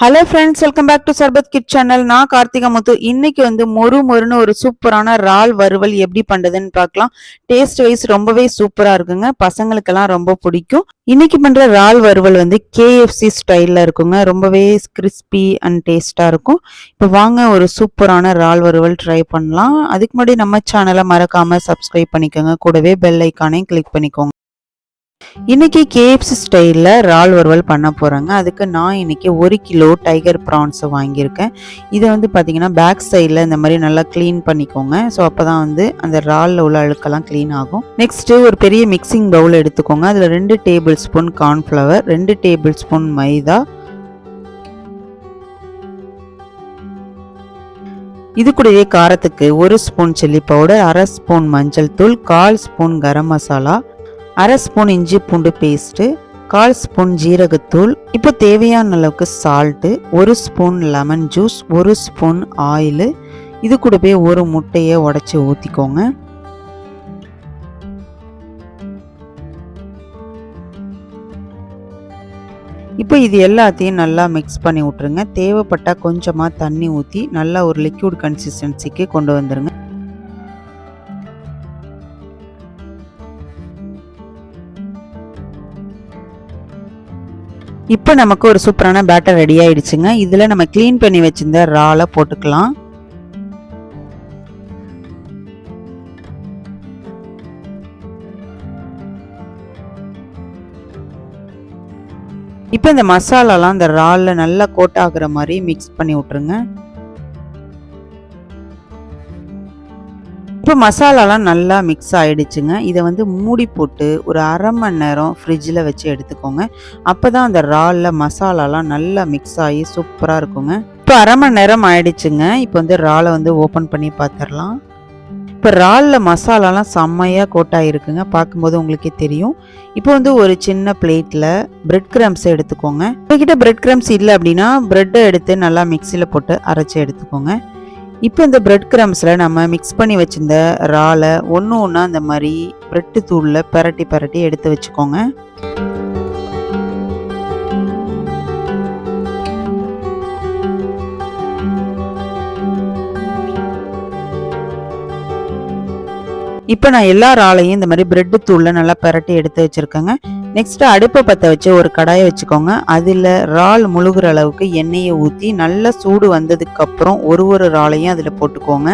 Hello friends welcome back to Sarbath kid channel நான் கார்த்திகா முத்து. இன்னைக்கு வந்து மொறு மொறுன்னு ஒரு சூப்பரான இறால் வறுவல் எப்படி பண்ணுறதுன்னு பார்க்கலாம். டேஸ்ட் வைஸ் ரொம்பவே சூப்பராக இருக்குங்க. பசங்களுக்கெல்லாம் ரொம்ப பிடிக்கும். இன்னைக்கு பண்ணுற இறால் வறுவல் வந்து கேஎஃப்சி ஸ்டைலில் இருக்குங்க. ரொம்பவே கிறிஸ்பி அண்ட் டேஸ்ட்டாக இருக்கும். இப்போ வாங்க ஒரு சூப்பரான இறால் வறுவல் ட்ரை பண்ணலாம். அதுக்கு முன்னாடி நம்ம சேனலை மறக்காமல் சப்ஸ்கிரைப் பண்ணிக்கோங்க. கூடவே பெல் ஐக்கானையும் கிளிக் பண்ணிக்கோங்க. இன்றைக்கி கேஎஃப்சி ஸ்டைலில் இறால் வறுவல் பண்ண போகிறேங்க அதுக்கு நான் இன்றைக்கி ஒரு கிலோ டைகர் ப்ரான்ஸை வாங்கியிருக்கேன். இதை வந்து பார்த்திங்கன்னா பேக் சைடில் இந்த மாதிரி நல்லா க்ளீன் பண்ணிக்கோங்க. ஸோ அப்போ தான் வந்து அந்த ராலில் உள்ள அழுக்கெல்லாம் க்ளீன் ஆகும். நெக்ஸ்ட்டு ஒரு பெரிய மிக்சிங் பவுல் எடுத்துக்கோங்க. அதில் ரெண்டு டேபிள் ஸ்பூன் கார்ன்ஃப்ளவர் ரெண்டு டேபிள் ஸ்பூன் மைதா. இது கூடவே காரத்துக்கு ஒரு ஸ்பூன் சில்லி பவுடர் அரை ஸ்பூன் மஞ்சள் தூள் கால் ஸ்பூன் கரம் மசாலா அரை ஸ்பூன் இஞ்சி பூண்டு பேஸ்ட்டு கால் ஸ்பூன் ஜீரகத்தூள் இப்போ தேவையான அளவுக்கு சால்ட்டு ஒரு ஸ்பூன் லெமன் ஜூஸ் ஒரு ஸ்பூன் ஆயிலு இது கூடவே ஒரு முட்டையை உடச்சி ஊற்றிக்கோங்க இப்போ இது எல்லாத்தையும் நல்லா மிக்ஸ் பண்ணி விட்ருங்க தேவைப்பட்டால் கொஞ்சமாக தண்ணி ஊற்றி நல்லா ஒரு லிக்யூட் கன்சிஸ்டன்சிக்கு கொண்டு வந்துடுங்க இப்போ நமக்கு ஒரு சூப்பரான பேட்டர் ரெடி ஆயிடுச்சுங்க. இதில் நம்ம க்ளீன் பண்ணி வச்சிருந்த ராலை போட்டுக்கலாம். இப்போ இந்த மசாலாலாம் இந்த ராலில் நல்லா கோட் ஆகுற மாதிரி மிக்ஸ் பண்ணி விட்ருங்க இப்போ மசாலாலாம் நல்லா மிக்ஸ் ஆகிடுச்சுங்க இதை வந்து மூடி போட்டு ஒரு அரை மணி நேரம் ஃப்ரிட்ஜில் வச்சு எடுத்துக்கோங்க. அப்போ தான் அந்த ராலில் மசாலாலாம் நல்லா மிக்ஸ் ஆகி சூப்பராக இருக்குங்க. இப்போ அரை மணி நேரம் ஆயிடுச்சுங்க. இப்போ வந்து ராலை வந்து ஓப்பன் பண்ணி பார்த்துடலாம் இப்போ ராலில் மசாலாலாம் செம்மையாக கோட்டாயிருக்குங்க பார்க்கும்போது உங்களுக்கே தெரியும். இப்போ வந்து ஒரு சின்ன பிளேட்டில் பிரெட் கிரம்ஸ் எடுத்துக்கோங்க. உங்ககிட்ட பிரெட் கிரம்ஸ் இல்லை அப்படின்னா ப்ரெட்டை எடுத்து நல்லா மிக்சியில் போட்டு அரைச்சி எடுத்துக்கோங்க. இப்போ இந்த பிரெட் கிரம்ஸில் நம்ம மிக்ஸ் பண்ணி வச்சிருந்த ராலை ஒன்று ஒன்றா இந்த மாதிரி பிரெட்டு தூளில் பரட்டி பரட்டி எடுத்து வச்சுக்கோங்க. இப்போ நான் எல்லா ராலையும் இந்த மாதிரி பிரெட்டு தூளில் நல்லா பரட்டி எடுத்து வச்சுருக்கேங்க. நெக்ஸ்ட்டு அடுப்பை பற்ற வச்சு ஒரு கடாயை வச்சுக்கோங்க. அதில் இறால் முழுகிற அளவுக்கு எண்ணெயை ஊற்றி நல்லா சூடு வந்ததுக்கப்புறம் ஒரு ஒரு இறாலையும் அதில் போட்டுக்கோங்க.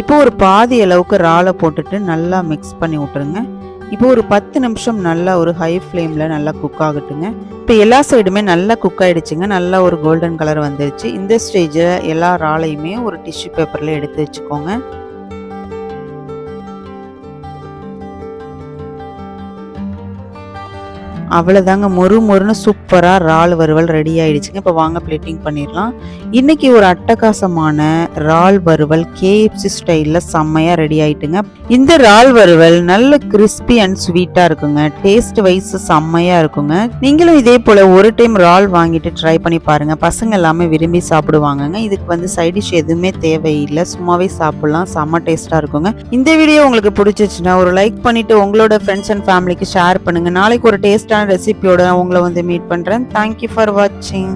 இப்போ ஒரு பாதி அளவுக்கு இறாலை போட்டுட்டு நல்லா மிக்ஸ் பண்ணி விட்டுருங்க. இப்போ ஒரு பத்து நிமிஷம் நல்லா ஒரு ஹை ஃப்ளேமில் நல்லா குக் ஆகட்டுங்க. இப்போ எல்லா சைடுமே நல்லா குக் ஆகிடுச்சுங்க நல்லா ஒரு கோல்டன் கலர் வந்துருச்சு. இந்த ஸ்டேஜில் எல்லா ராலையுமே ஒரு டிஷ்யூ பேப்பரில் எடுத்து வச்சுக்கோங்க. அவ்வளோதாங்க மொறு மொறுன்னு சூப்பராக இறால் வறுவல் ரெடி ஆயிடுச்சுங்க. இப்போ வாங்க பிளேட்டிங் பண்ணிடலாம். இன்றைக்கி ஒரு அட்டகாசமான இறால் வறுவல் கேஎஃப்சி ஸ்டைலில் செம்மையாக ரெடி ஆயிட்டுங்க. இந்த இறால் வறுவல் நல்ல கிறிஸ்பி அண்ட் ஸ்வீட்டாக இருக்குங்க. டேஸ்ட் வைஸ் செம்மையாக இருக்குங்க. நீங்களும் இதே போல் ஒரு டைம் இறால் வாங்கிட்டு ட்ரை பண்ணி பாருங்கள் பசங்க எல்லாமே விரும்பி சாப்பிடுவாங்கங்க. இதுக்கு வந்து சைடிஷ் எதுவுமே தேவையில்லை. சும்மாவே சாப்பிட்லாம். செம்ம டேஸ்ட்டாக இருக்குங்க. இந்த வீடியோ உங்களுக்கு பிடிச்சிச்சுன்னா ஒரு லைக் பண்ணிவிட்டு உங்களோட ஃப்ரெண்ட்ஸ் அண்ட் ஃபேமிலிக்கு ஷேர் பண்ணுங்கள் நாளைக்கு ஒரு டேஸ்ட்டான ரெசிபியோட உங்களை வந்து மீட் பண்ணுறேன் தேங்க்யூ ஃபார் வாட்சிங்